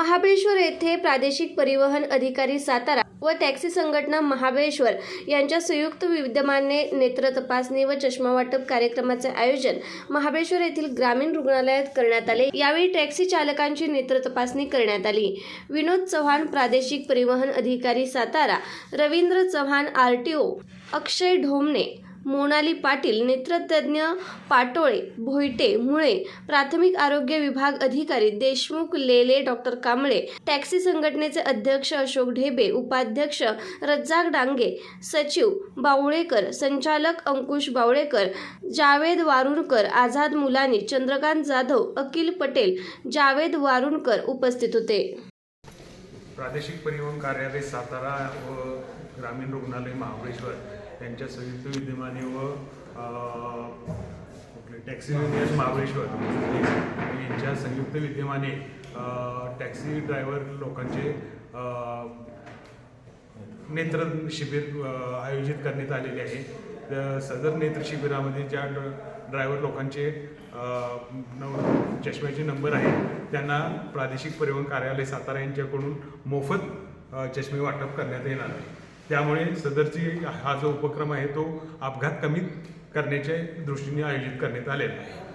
महाबळेश्वर येथे प्रादेशिक परिवहन अधिकारी सातारा व टॅक्सी संघटना महाबळेश्वर यांच्या संयुक्त विद्यमाने नेत्र तपासणी व चष्मा वाटप कार्यक्रमाचे आयोजन महाबळेश्वर येथील ग्रामीण रुग्णालयात करण्यात आले. यावेळी टॅक्सी चालकांची नेत्र तपासणी करण्यात आली. विनोद चव्हाण प्रादेशिक परिवहन अधिकारी Satara Ravindra Chavan R T O Akshay Dhomne Monali Patil नेत्रतज्ञ Patole Bhoyte मुळे प्राथमिक आरोग्य विभाग अधिकारी देशमुख लेले डॉक्टर कांबळे टॅक्सी संघटनेचे अध्यक्ष अशोक ढेबे उपाध्यक्ष रज्जाक डांगे सचिव बावळेकर संचालक अंकुश बावळेकर जावेद वारुणकर आझाद मुलानी चंद्रकांत जाधव अकिल पटेल जावेद वारुणकर उपस्थित होते. प्रादेशिक परिवहन कार्यालय सातारा व ग्रामीण रुग्णालय महाबळेश्वर त्यांच्या संयुक्त विद्यमाने व कुठले टॅक्सी युनियन महाबळेश्वर यांच्या संयुक्त विद्यमाने टॅक्सी ड्रायव्हर लोकांचे नेत्र शिबिर आयोजित करण्यात आलेले आहे. सदर नेत्र शिबिरामध्ये ज्या ड्रायव्हर लोकांचे चष्म्याचे नंबर आहेत त्यांना प्रादेशिक परिवहन कार्यालय सातारा यांच्याकडून मोफत चष्मे वाटप करण्यात येणार आहे. त्यामुळे सदरची हा जो उपक्रम आहे तो अपघात कमी करण्याच्या दृष्टीने आयोजित करण्यात आलेला आहे.